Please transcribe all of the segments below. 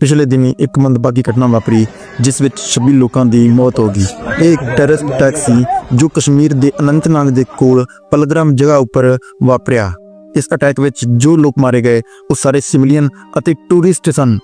ਪਿਛਲੇ ਦਿਨੀ ਇੱਕ ਮੰਦਭਾਗੀ ਘਟਨਾ ਵਾਪਰੀ, ਜਿਸ ਵਿੱਚ 26 ਲੋਕਾਂ ਦੀ ਮੌਤ ਹੋ ਗਈ। ਇਹ ਇੱਕ ਟੈਰਰਿਸਟ ਅਟੈਕ ਸੀ, ਜੋ ਕਸ਼ਮੀਰ ਦੇ ਅਨੰਤਨਾਗ ਦੇ ਕੋਲ ਪਲਗਰਾਮ ਜਗ੍ਹਾ ਉੱਪਰ ਵਾਪਰਿਆ। ਇਸ ਅਟੈਕ ਵਿੱਚ ਜੋ ਲੋਕ ਮਾਰੇ ਗਏ, ਉਹ ਸਾਰੇ ਸਿਵਲੀਅਨ ਅਤੇ ਟੂਰਿਸਟ ਸਨ,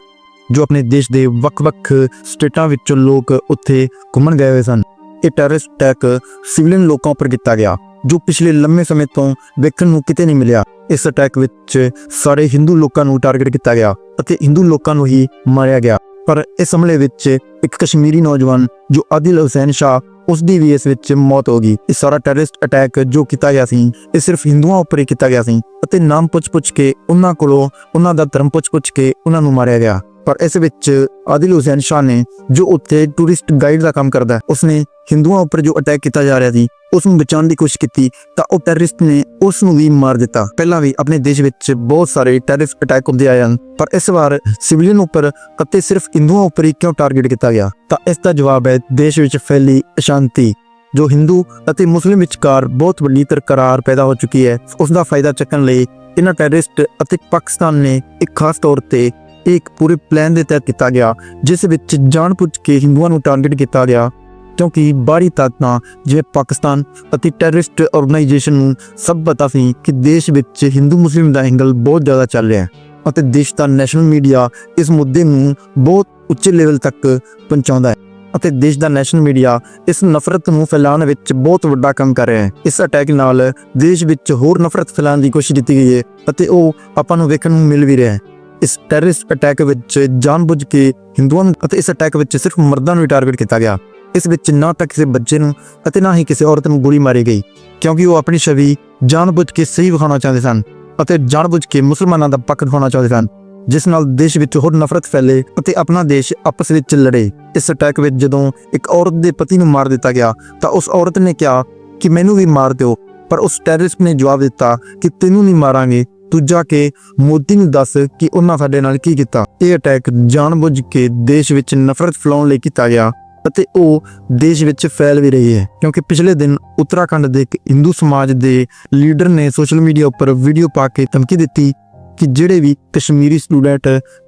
ਜੋ ਆਪਣੇ ਦੇਸ਼ ਦੇ ਵੱਖ-ਵੱਖ ਸਟੇਟਾਂ ਵਿੱਚੋਂ ਲੋਕ ਉੱਥੇ ਘੁੰਮਣ ਗਏ ਹੋਏ ਸਨ। ਇਹ ਟੈਰਰਿਸਟ ਅਟੈਕ ਸਿਵਲੀਅਨ ਲੋਕਾਂ ਉੱਪਰ ਕੀਤਾ ਗਿਆ, ਜੋ ਪਿਛਲੇ ਲੰਮੇ ਸਮੇਂ ਤੋਂ ਵੇਖਣ ਨੂੰ ਕਿਤੇ ਨਹੀਂ ਮਿਲਿਆ। ਇਸ ਅਟੈਕ ਵਿੱਚ ਸਾਰੇ ਹਿੰਦੂ ਲੋਕਾਂ ਨੂੰ ਟਾਰਗੇਟ ਕੀਤਾ ਗਿਆ ਅਤੇ ਹਿੰਦੂ ਲੋਕਾਂ ਨੂੰ ਹੀ ਮਾਰਿਆ ਗਿਆ। ਪਰ ਇਸ ਹਮਲੇ ਵਿੱਚ ਇੱਕ ਕਸ਼ਮੀਰੀ ਨੌਜਵਾਨ ਜੋ ਆਦਿਲ ਹੁਸੈਨ ਸ਼ਾਹ ਉਸ ਦੀ ਵੀ ਇਸ ਵਿੱਚ ਮੌਤ ਹੋ ਗਈ। ਇਹ ਸਾਰਾ ਟੈਰਰਿਸਟ ਅਟੈਕ ਜੋ ਕੀਤਾ ਗਿਆ ਸੀ, ਇਹ ਸਿਰਫ ਹਿੰਦੂਆਂ ਉੱਪਰ ਹੀ ਕੀਤਾ ਗਿਆ ਸੀ ਅਤੇ ਨਾਮ ਪੁੱਛ-ਪੁੱਛ ਕੇ ਉਹਨਾਂ ਕੋਲੋਂ ਉਹਨਾਂ ਦਾ ਧਰਮ ਪੁੱਛ-ਪੁੱਛ ਕੇ ਉਹਨਾਂ ਨੂੰ ਮਾਰਿਆ ਗਿਆ। ਪਰ ਇਸ ਵਿੱਚ ਆਦਿਲ ਹੁਸੈਨ ਸ਼ਾਹ ਨੇ ਜੋ ਉੱਥੇ ਟੂਰਿਸਟ ਗਾਈਡ ਦਾ ਕੰਮ ਕਰਦਾ, ਉਸਨੇ ਹਿੰਦੂਆਂ ਉੱਪਰ ਜੋ ਅਟੈਕ ਕੀਤਾ ਜਾ ਰਿਹਾ ਸੀ ਉਸ ਨੂੰ ਬਚਾਉਣ ਦੀ ਕੋਸ਼ਿਸ਼ ਕੀਤੀ, ਤਾਂ ਉਹ ਟੈਰਰਿਸਟ ਨੇ ਉਸ ਨੂੰ ਵੀ ਮਾਰ ਦਿੱਤਾ। ਪਹਿਲਾਂ ਵੀ ਆਪਣੇ ਦੇਸ਼ ਵਿੱਚ ਬਹੁਤ ਸਾਰੇ ਟੈਰਰਿਸਟ ਅਟੈਕ ਹੁੰਦੇ ਆਏ ਹਨ, ਪਰ ਇਸ ਵਾਰ ਸਿਵਲੀਅਨ ਉੱਪਰ ਅਤੇ ਸਿਰਫ ਹਿੰਦੂਆਂ ਉੱਪਰ ਹੀ ਕਿਉਂ ਟਾਰਗੇਟ ਕੀਤਾ ਗਿਆ? ਤਾਂ ਇਸ ਦਾ ਜਵਾਬ ਹੈ, ਦੇਸ਼ ਵਿੱਚ ਫੈਲੀ ਅਸ਼ਾਂਤੀ, ਜੋ ਹਿੰਦੂ ਅਤੇ ਮੁਸਲਿਮ ਵਿਚਕਾਰ ਬਹੁਤ ਵੱਡੀ ਤਰਕਰਾਰ ਪੈਦਾ ਹੋ ਚੁੱਕੀ ਹੈ। ਉਸ ਦਾ ਫਾਇਦਾ ਚੱਕਣ ਲਈ ਇਹਨਾਂ ਟੈਰਰਿਸਟ ਅਤੇ ਪਾਕਿਸਤਾਨ ਨੇ ਇੱਕ ਖਾਸ ਤੌਰ ਤੇ ਇੱਕ ਪੂਰੇ ਪਲਾਨ ਦੇ ਤਹਿਤ ਕੀਤਾ ਗਿਆ, ਜਿਸ ਵਿੱਚ ਜਾਣਬੁੱਝ ਕੇ ਹਿੰਦੂਆਂ ਨੂੰ ਟਾਰਗੇਟ ਕੀਤਾ ਗਿਆ। ਕਿਉਂਕਿ ਬਾਹਰੀ ਤਾਕਤਾਂ ਜਿਵੇਂ ਪਾਕਿਸਤਾਨ ਅਤੇ ਟੈਰਰਿਸਟ ਆਰਗੇਨਾਈਜੇਸ਼ਨ ਨੂੰ ਸਭ ਪਤਾ ਸੀ ਕਿ ਦੇਸ਼ ਵਿੱਚ ਹਿੰਦੂ ਮੁਸਲਿਮ ਦਾ ਐਂਗਲ ਬਹੁਤ ਜ਼ਿਆਦਾ ਚੱਲ ਰਿਹਾ ਹੈ ਅਤੇ ਦੇਸ਼ ਦਾ ਨੈਸ਼ਨਲ ਮੀਡੀਆ ਇਸ ਮੁੱਦੇ ਨੂੰ ਬਹੁਤ ਉੱਚੇ ਲੈਵਲ ਤੱਕ ਪਹੁੰਚਾਉਂਦਾ ਹੈ ਅਤੇ ਦੇਸ਼ ਦਾ ਨੈਸ਼ਨਲ ਮੀਡੀਆ ਇਸ ਨਫ਼ਰਤ ਨੂੰ ਫੈਲਾਉਣ ਵਿੱਚ ਬਹੁਤ ਵੱਡਾ ਕੰਮ ਕਰ ਰਿਹਾ ਹੈ। ਇਸ ਅਟੈਕ ਨਾਲ ਦੇਸ਼ ਵਿੱਚ ਹੋਰ ਨਫ਼ਰਤ ਫੈਲਾਉਣ ਦੀ ਕੋਸ਼ਿਸ਼ ਕੀਤੀ ਗਈ ਹੈ ਅਤੇ ਉਹ ਆਪਾਂ ਨੂੰ ਵੇਖਣ ਨੂੰ ਮਿਲ ਵੀ ਰਿਹਾ ਹੈ। ਇਸ ਟੈਰਰਿਸਟ ਅਟੈਕ ਵਿੱਚ ਜਾਣਬੁੱਝ ਕੇ ਹਿੰਦੂਆਂ ਅਤੇ ਇਸ ਅਟੈਕ ਵਿੱਚ ਸਿਰਫ ਮਰਦਾਂ ਨੂੰ ਟਾਰਗੇਟ ਕੀਤਾ ਗਿਆ। ਇਸ ਵਿੱਚ ਨਾ ਤਾਂ ਕਿਸੇ ਬੱਚੇ ਨੂੰ ਅਤੇ ਨਾ ਹੀ ਕਿਸੇ ਔਰਤ ਨੂੰ ਗੋਲੀ ਮਾਰੀ ਗਈ, ਕਿਉਂਕਿ ਉਹ ਆਪਣੀ ਛਵੀ ਜਾਣਬੁੱਝ ਕੇ ਸਹੀ ਵਿਖਾਉਣਾ ਚਾਹੁੰਦੇ ਸਨ ਅਤੇ ਜਾਣਬੁੱਝ ਕੇ ਮੁਸਲਮਾਨਾਂ ਦਾ ਪੱਖ ਦਿਖਾਉਣਾ ਚਾਹੁੰਦੇ ਸਨ, ਜਿਸ ਨਾਲ ਦੇਸ਼ ਵਿੱਚ ਹੋਰ ਨਫ਼ਰਤ ਫੈਲੇ ਅਤੇ ਆਪਣਾ ਦੇਸ਼ ਆਪਸ ਵਿੱਚ ਲੜੇ। ਇਸ ਅਟੈਕ ਵਿੱਚ ਜਦੋਂ ਇੱਕ ਔਰਤ ਦੇ ਪਤੀ ਨੂੰ ਮਾਰ ਦਿੱਤਾ ਗਿਆ, ਤਾਂ ਉਸ ਔਰਤ ਨੇ ਕਿਹਾ ਕਿ ਮੈਨੂੰ ਵੀ ਮਾਰ ਦਿਓ, ਪਰ ਉਸ ਟੈਰਰਿਸਟ ਨੇ ਜਵਾਬ ਦਿੱਤਾ ਕਿ ਤੈਨੂੰ ਨਹੀਂ ਮਾਰਾਂਗੇ, ਤੂੰ ਜਾ ਕੇ ਮੋਦੀ ਨੂੰ ਦੱਸ ਕਿ ਉਹਨਾਂ ਸਾਡੇ ਨਾਲ ਕੀ ਕੀਤਾ। ਇਹ ਅਟੈਕ ਜਾਣਬੁੱਝ ਕੇ ਦੇਸ਼ ਵਿੱਚ ਨਫ਼ਰਤ ਫੈਲਾਉਣ ਲਈ ਕੀਤਾ ਗਿਆ। ਅਤੇ ਉਹ ਦੇਸ਼ ਵਿੱਚ ਫੈਲ ਵੀ ਰਹੀ ਹੈ। ਕਿਉਂਕਿ ਪਿਛਲੇ ਦਿਨ ਉੱਤਰਾਖੰਡ ਦੇ ਇੱਕ ਹਿੰਦੂ ਸਮਾਜ ਦੇ ਲੀਡਰ ਨੇ ਸੋਸ਼ਲ ਮੀਡੀਆ ਉੱਪਰ ਵੀਡੀਓ ਪਾ ਕੇ ਧਮਕੀ ਦਿੱਤੀ ਕਿ ਜਿਹੜੇ ਵੀ ਕਸ਼ਮੀਰੀ ਸਟੂਡੈਂਟ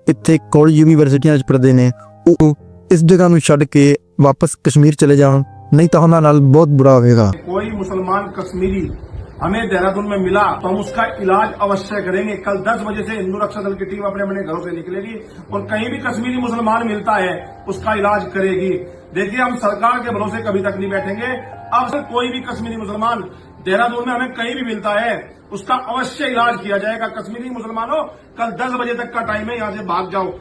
ਇੱਥੇ ਕਾਲਜ ਯੂਨੀਵਰਸਿਟੀਆਂ 'ਚ ਪੜ੍ਹਦੇ ਨੇ, ਉਹ ਇਸ ਜਗ੍ਹਾ ਨੂੰ ਛੱਡ ਕੇ ਵਾਪਸ ਕਸ਼ਮੀਰ ਚਲੇ ਜਾਣ, ਨਹੀਂ ਤਾਂ ਉਹਨਾਂ ਨਾਲ ਬਹੁਤ ਬੁਰਾ ਹੋਵੇਗਾ। ਕੋਈ ਮੁਸਲਮਾਨ ਕਸ਼ਮੀਰੀ हमें देहरादून में मिला तो हम उसका इलाज अवश्य करेंगे कल 10 बजे से हिंदू रक्षा दल की टीम अपने अपने घरों से निकलेगी और कहीं भी कश्मीरी मुसलमान मिलता है उसका इलाज करेगी देखिए हम सरकार के भरोसे कभी तक नहीं बैठेंगे अब से कोई भी कश्मीरी मुसलमान देहरादून में हमें कहीं भी मिलता है उसका अवश्य इलाज किया जाएगा कश्मीरी मुसलमानों कल 10 बजे तक का टाइम है यहाँ से भाग जाओ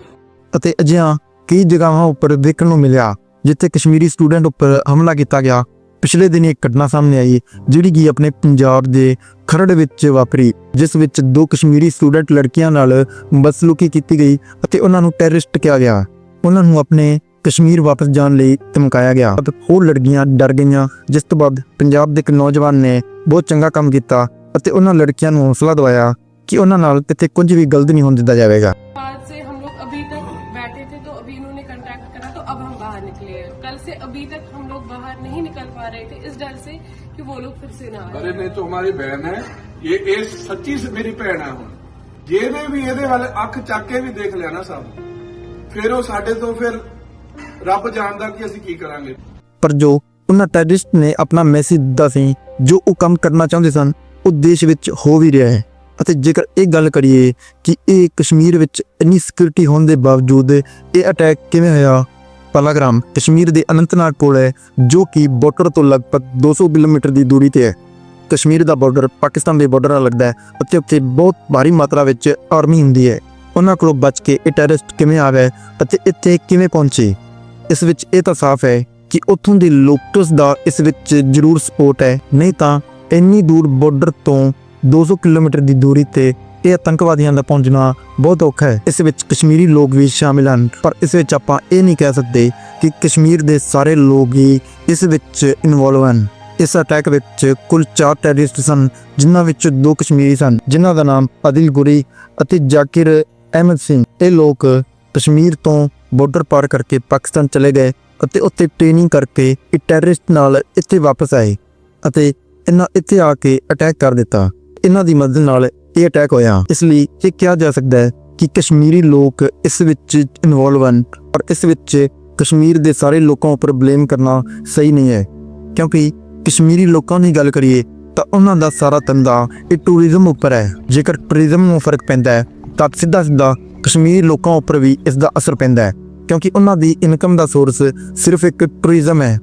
ਅਤੇ ਅਜਿਹਾ ਕਈ ਜਗ੍ਹਾਵਾਂ ਉੱਪਰ ਦੇਖਣ ਨੂੰ ਮਿਲਿਆ ਜਿੱਥੇ ਕਸ਼ਮੀਰੀ ਸਟੂਡੈਂਟ ਉੱਪਰ ਹਮਲਾ ਕੀਤਾ ਗਿਆ ਪਿਛਲੇ ਦਿਨ ਇੱਕ ਘਟਨਾ ਸਾਹਮਣੇ ਆਈ, ਜਿਹੜੀ ਕਿ ਆਪਣੇ ਪੰਜਾਬ ਦੇ ਖਰੜ ਵਿੱਚ ਵਾਪਰੀ, ਜਿਸ ਵਿੱਚ ਦੋ ਕਸ਼ਮੀਰੀ ਸਟੂਡੈਂਟ ਲੜਕੀਆਂ ਨਾਲ ਬਦਸਲੂਕੀ ਕੀਤੀ ਗਈ ਅਤੇ ਉਹਨਾਂ ਨੂੰ ਟੈਰਰਿਸਟ ਕਿਹਾ ਗਿਆ। ਉਹਨਾਂ ਨੂੰ ਆਪਣੇ ਕਸ਼ਮੀਰ ਵਾਪਸ ਜਾਣ ਲਈ ਧਮਕਾਇਆ ਗਿਆ। ਅਤੇ ਹੋਰ ਲੜਕੀਆਂ ਡਰ ਗਈਆਂ, ਜਿਸ ਤੋਂ ਬਾਅਦ ਪੰਜਾਬ ਦੇ ਇੱਕ ਨੌਜਵਾਨ ਨੇ ਬਹੁਤ ਚੰਗਾ ਕੰਮ ਕੀਤਾ ਅਤੇ ਉਹਨਾਂ ਲੜਕੀਆਂ ਨੂੰ ਹੌਸਲਾ ਦਵਾਇਆ ਕਿ ਉਹਨਾਂ ਨਾਲ ਕਿਤੇ ਕੁਝ ਵੀ ਗਲਤ ਨਹੀਂ ਹੋਣ ਦਿੱਤਾ ਜਾਵੇਗਾ। कि वो लोग फिर से ना आए ਅਰੇ ਨਹੀਂ तो हमारी बहन है ये ਇਹ ਸੱਚੀ ਸ- ਮੇਰੀ ਭੈਣ ਹੈ ਹੁਣ ਜਿਹਨੇ ਵੀ ਇਹਦੇ ਵੱਲ ਅੱਖ ਚੱਕ ਕੇ ਵੀ ਦੇਖ ਲਿਆ ਨਾ ਸਭ ਫਿਰ ਉਹ ਸਾਡੇ ਤੋਂ ਫਿਰ ਰੱਬ ਜਾਣਦਾ ਕਿ ਅਸੀਂ ਕੀ ਕਰਾਂਗੇ ਪਰ ਜੋ ਉਹਨਾਂ ਟੈਰਰਿਸਟ ਨੇ ਆਪਣਾ ਮੈਸੇਜ ਦਿੱਤਾ ਸੀ ਜੋ ਉਹ ਕੰਮ ਕਰਨਾ ਚਾਹੁੰਦੇ ਸਨ ਉਹ ਦੇਸ਼ ਵਿੱਚ ਹੋ ਵੀ ਰਿਹਾ ਹੈ ਅਤੇ ਜੇਕਰ ਇਹ ਗੱਲ ਕਰੀਏ ਕਿ ਇਹ ਕਸ਼ਮੀਰ ਵਿੱਚ ਇੰਨੀ ਸਿਕਿਉਰਿਟੀ ਹੋਣ ਦੇ ਬਾਵਜੂਦ ਇਹ ਅਟੈਕ ਕਿਵੇਂ ਹੋਇਆ ਪਲਾਗ੍ਰਾਮ ਕਸ਼ਮੀਰ ਦੇ ਅਨੰਤਨਾਗ ਕੋਲ ਹੈ, ਜੋ ਕਿ ਬਾਰਡਰ ਤੋਂ ਲਗਭਗ 200 ਕਿਲੋਮੀਟਰ ਦੀ ਦੂਰੀ ਤੇ ਹੈ। ਕਸ਼ਮੀਰ ਦਾ ਬਾਰਡਰ ਪਾਕਿਸਤਾਨ ਦੇ ਬਾਰਡਰ ਨਾਲ ਲੱਗਦਾ ਹੈ ਅਤੇ ਉੱਥੇ ਬਹੁਤ ਭਾਰੀ ਮਾਤਰਾ ਵਿੱਚ ਆਰਮੀ ਹੁੰਦੀ ਹੈ। ਉਹਨਾਂ ਕੋਲੋਂ ਬਚ ਕੇ ਇਹ ਟੈਰਰਿਸਟ ਕਿਵੇਂ ਆ ਗਏ ਅਤੇ ਇੱਥੇ ਕਿਵੇਂ ਪਹੁੰਚੇ? ਇਸ ਵਿੱਚ ਇਹ ਤਾਂ ਸਾਫ਼ ਹੈ ਕਿ ਉੱਥੋਂ ਦੇ ਲੋਕਸ ਦਾ ਇਸ ਵਿੱਚ ਜ਼ਰੂਰ ਸਪੋਰਟ ਹੈ, ਨਹੀਂ ਤਾਂ ਇੰਨੀ ਦੂਰ ਬਾਰਡਰ ਤੋਂ 200 ਕਿਲੋਮੀਟਰ ਦੀ ਦੂਰੀ ਤੇ ਇਹ ਆਤੰਕਵਾਦੀਆਂ ਦਾ ਪਹੁੰਚਣਾ ਬਹੁਤ ਔਖਾ ਹੈ। ਇਸ ਵਿੱਚ ਕਸ਼ਮੀਰੀ ਲੋਕ ਵੀ ਸ਼ਾਮਿਲ ਹਨ, ਪਰ ਇਸ ਵਿੱਚ ਆਪਾਂ ਇਹ ਨਹੀਂ ਕਹਿ ਸਕਦੇ ਕਿ ਕਸ਼ਮੀਰ ਦੇ ਸਾਰੇ ਲੋਕ ਹੀ ਇਸ ਵਿੱਚ ਇਨਵੋਲਵ ਹਨ। ਇਸ ਅਟੈਕ ਵਿੱਚ ਕੁੱਲ 4 ਟੈਰਰਿਸਟ ਸਨ, ਜਿਨ੍ਹਾਂ ਵਿੱਚ ਦੋ ਕਸ਼ਮੀਰੀ ਸਨ, ਜਿਨ੍ਹਾਂ ਦਾ ਨਾਮ ਆਦਿਲ ਗੁਰੀ ਅਤੇ ਜਾਕਿਰ ਅਹਿਮਦ ਸਿੰਘ। ਇਹ ਲੋਕ ਕਸ਼ਮੀਰ ਤੋਂ ਬਾਰਡਰ ਪਾਰ ਕਰਕੇ ਪਾਕਿਸਤਾਨ ਚਲੇ ਗਏ ਅਤੇ ਉੱਥੇ ਟ੍ਰੇਨਿੰਗ ਕਰਕੇ ਇਹ ਟੈਰਰਿਸਟ ਨਾਲ ਇੱਥੇ ਵਾਪਸ ਆਏ ਅਤੇ ਇਹਨਾਂ ਇੱਥੇ ਆ ਕੇ ਅਟੈਕ ਕਰ ਦਿੱਤਾ। ਇਹਨਾਂ ਦੀ ਮਦਦ ਨਾਲ ਇਹ ਅਟੈਕ ਹੋਇਆ। ਇਸ ਲਈ ਇਹ ਕਿਹਾ ਜਾ ਸਕਦਾ ਹੈ ਕਿ ਕਸ਼ਮੀਰੀ ਲੋਕ ਇਸ ਵਿੱਚ ਇਨਵੋਲਵ ਹਨ ਔਰ ਇਸ ਵਿੱਚ ਕਸ਼ਮੀਰ ਦੇ ਸਾਰੇ ਲੋਕਾਂ ਉੱਪਰ ਬਲੇਮ ਕਰਨਾ ਸਹੀ ਨਹੀਂ ਹੈ। ਕਿਉਂਕਿ ਕਸ਼ਮੀਰੀ ਲੋਕਾਂ ਦੀ ਗੱਲ ਕਰੀਏ ਤਾਂ ਉਹਨਾਂ ਦਾ ਸਾਰਾ ਧੰਦਾ ਇਹ ਟੂਰਿਜ਼ਮ ਉੱਪਰ ਹੈ। ਜੇਕਰ ਟੂਰਿਜ਼ਮ ਨੂੰ ਫ਼ਰਕ ਪੈਂਦਾ ਹੈ, ਤਾਂ ਸਿੱਧਾ ਸਿੱਧਾ ਕਸ਼ਮੀਰੀ ਲੋਕਾਂ ਉੱਪਰ ਵੀ ਇਸ ਦਾ ਅਸਰ ਪੈਂਦਾ ਹੈ। ਕਿਉਂਕਿ ਉਹਨਾਂ ਦੀ ਇਨਕਮ ਦਾ ਸੋਰਸ ਸਿਰਫ ਇੱਕ ਟੂਰਿਜ਼ਮ ਹੈ।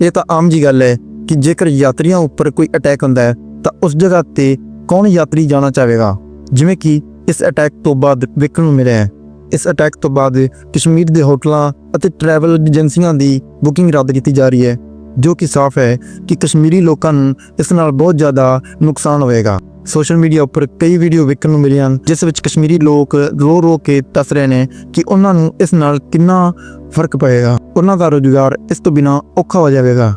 ਇਹ ਤਾਂ ਆਮ ਜੀ ਗੱਲ ਹੈ ਕਿ ਜੇਕਰ ਯਾਤਰੀਆਂ ਉੱਪਰ ਕੋਈ ਅਟੈਕ ਹੁੰਦਾ ਹੈ, ਤਾਂ ਉਸ ਜਗ੍ਹਾ ਤੇ ਕੌਣ ਯਾਤਰੀ ਜਾਣਾ ਚਾਹੇਗਾ? ਜਿਵੇਂ ਕਿ ਇਸ ਅਟੈਕ ਤੋਂ ਬਾਅਦ ਵੇਖਣ ਨੂੰ ਮਿਲਿਆ ਹੈ। ਇਸ ਅਟੈਕ ਤੋਂ ਬਾਅਦ ਕਸ਼ਮੀਰ ਦੇ ਹੋਟਲਾਂ ਅਤੇ ਟਰੈਵਲ ਏਜੰਸੀਆਂ ਦੀ ਬੁਕਿੰਗ ਰੱਦ ਕੀਤੀ ਜਾ ਰਹੀ ਹੈ ਜੋ ਕਿ ਸਾਫ਼ ਹੈ ਕਿ ਕਸ਼ਮੀਰੀ ਲੋਕਾਂ ਨੂੰ ਇਸ ਨਾਲ ਬਹੁਤ ਜ਼ਿਆਦਾ ਨੁਕਸਾਨ ਹੋਵੇਗਾ। ਸੋਸ਼ਲ ਮੀਡੀਆ ਉੱਪਰ ਕਈ ਵੀਡੀਓ ਵੇਖਣ ਨੂੰ ਮਿਲੀਆਂ ਹਨ, ਜਿਸ ਵਿੱਚ ਕਸ਼ਮੀਰੀ ਲੋਕ ਰੋ ਰੋ ਕੇ ਦੱਸ ਰਹੇ ਨੇ ਕਿ ਉਹਨਾਂ ਨੂੰ ਇਸ ਨਾਲ ਕਿੰਨਾ ਫ਼ਰਕ ਪਏਗਾ ਉਹਨਾਂ ਦਾ ਰੋਜ਼ਗਾਰ ਇਸ ਤੋਂ ਬਿਨਾ ਔਖਾ ਹੋ ਜਾਵੇਗਾ।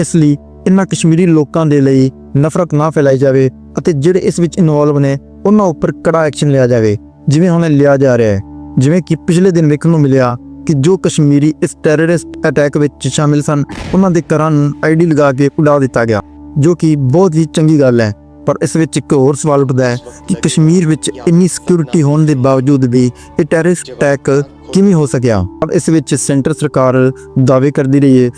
ਇਸ ਲਈ ਇਨ੍ਹਾਂ ਕਸ਼ਮੀਰੀ ਲੋਕਾਂ ਦੇ ਲਈ ਨਫ਼ਰਤ ਨਾ ਫੈਲਾਈ ਜਾਵੇ ਅਤੇ ਜਿਹੜੇ ਇਸ ਵਿੱਚ ਇਨਵੋਲਵ ਨੇ, ਉਹਨਾਂ ਉੱਪਰ ਕੜਾ ਐਕਸ਼ਨ ਲਿਆ ਜਾਵੇ, ਜਿਵੇਂ ਹੁਣ ਲਿਆ ਜਾ ਰਿਹਾ ਹੈ। ਜਿਵੇਂ ਕਿ ਪਿਛਲੇ ਦਿਨ ਵੇਖਣ ਨੂੰ ਮਿਲਿਆ ਕਿ ਜੋ ਕਸ਼ਮੀਰੀ ਇਸ ਟੈਰਰਿਸਟ ਅਟੈਕ ਵਿੱਚ ਸ਼ਾਮਿਲ ਸਨ, ਉਹਨਾਂ ਦੇ ਘਰਾਂ ਨੂੰ ਆਈਡੀ ਲਗਾ ਕੇ ਉਡਾ ਦਿੱਤਾ ਗਿਆ, ਜੋ ਕਿ ਬਹੁਤ ਹੀ ਚੰਗੀ ਗੱਲ ਹੈ। ਪਰ ਇਸ ਵਿੱਚ ਇੱਕ ਹੋਰ ਸਵਾਲ ਉੱਠਦਾ ਹੈ ਕਿ ਕਸ਼ਮੀਰ ਵਿੱਚ ਇੰਨੀ ਸਿਕਿਉਰਿਟੀ ਹੋਣ ਦੇ ਬਾਵਜੂਦ ਵੀ ਇਹ ਟੈਰਰਿਸਟ ਅਟੈਕ ਕਿਵੇਂ ਹੋ ਸਕਿਆ? ਪਰ ਇਸ ਵਿੱਚ ਸੈਂਟਰ ਸਰਕਾਰ ਦਾਅਵੇ ਕਰਦੀ ਰਹੀ ਹੈ।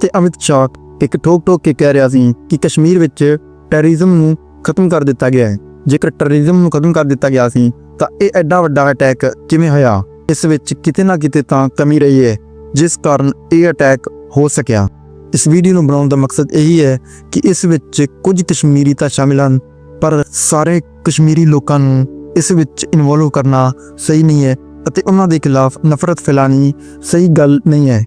ਤੇ ਅਮਿਤ ਸ਼ਾਹ ਇੱਕ ਠੋਕ ਠੋਕ ਕੇ ਕਹਿ ਰਿਹਾ ਸੀ ਕਿ ਕਸ਼ਮੀਰ ਵਿੱਚ ਟੈਰਰਿਜ਼ਮ ਨੂੰ ਖਤਮ ਕਰ ਦਿੱਤਾ ਗਿਆ ਹੈ। ਜੇਕਰ ਟੈਰਰਿਜ਼ਮ ਨੂੰ ਖਤਮ ਕਰ ਦਿੱਤਾ ਗਿਆ ਸੀ, ਤਾਂ ਇਹ ਐਡਾ ਵੱਡਾ ਅਟੈਕ ਕਿਵੇਂ ਹੋਇਆ? ਇਸ ਵਿੱਚ ਕਿਤੇ ਨਾ ਕਿਤੇ ਤਾਂ ਕਮੀ ਰਹੀ ਹੈ, ਜਿਸ ਕਾਰਨ ਇਹ ਅਟੈਕ ਹੋ ਸਕਿਆ। ਇਸ ਵੀਡੀਓ ਨੂੰ ਬਣਾਉਣ ਦਾ ਮਕਸਦ ਇਹੀ ਹੈ ਕਿ ਇਸ ਵਿੱਚ ਕੁਝ ਕਸ਼ਮੀਰੀ ਤਾਂ ਸ਼ਾਮਿਲ ਹਨ, ਪਰ ਸਾਰੇ ਕਸ਼ਮੀਰੀ ਲੋਕਾਂ ਨੂੰ ਇਸ ਵਿੱਚ ਇਨਵੋਲਵ ਕਰਨਾ ਸਹੀ ਨਹੀਂ ਹੈ ਅਤੇ ਉਹਨਾਂ ਦੇ ਖਿਲਾਫ ਨਫ਼ਰਤ ਫੈਲਾਣੀ ਸਹੀ ਗੱਲ ਨਹੀਂ ਹੈ।